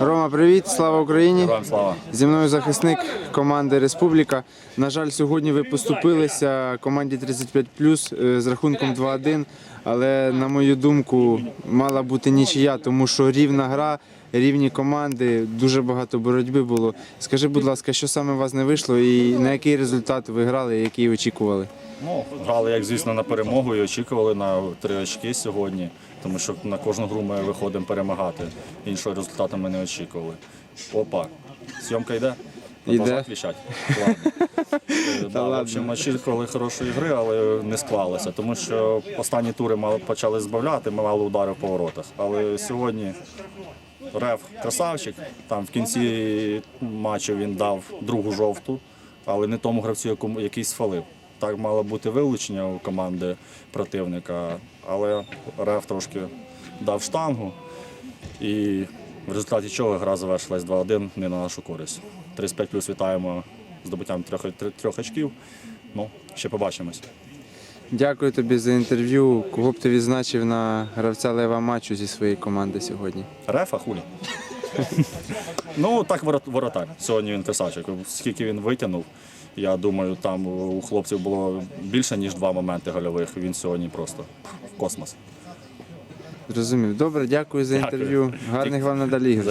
Рома, привіт, слава Україні! Слава. Зі мною захисник команди Республіка. На жаль, сьогодні ви поступилися команді 35 е, з рахунком 2-1. Але на мою думку, мала бути нічия, тому що рівна гра, рівні команди, дуже багато боротьби було. Скажи, будь ласка, що саме у вас не вийшло і на який результат ви грали, який очікували? Ну, грали, як звісно, на перемогу і очікували на три очки сьогодні, тому що на кожну гру ми виходимо перемагати. Іншого результату ми не очікували. Опа, зйомка йде? Продовжать віщать? Ладно. В общем, очікували хорошої гри, але не склалося, тому що останні тури мали почали збавляти, ми мали удари в поворотах. Але сьогодні Рев красавчик. Там в кінці матчу він дав другу жовту, але не тому гравцю, який сфалив. Так мало бути вилучення у команди противника, але Рев трошки дав штангу. І в результаті чого гра завершилась 2-1 не на нашу користь. 35 плюс вітаємо здобуттям трьох, трьох очків. Ну, ще побачимось. Дякую тобі за інтерв'ю. Кого б ти відзначив на гравця лева матчу зі своєї команди сьогодні? Рефа хулі. Ну, так ворот- воротар. Сьогодні він красавчик. Скільки він витягнув, я думаю, там у хлопців було більше, ніж два моменти гольових. Він сьогодні просто в космос. Зрозумів. Добре, дякую за інтерв'ю. Гарних вам надалі ігор.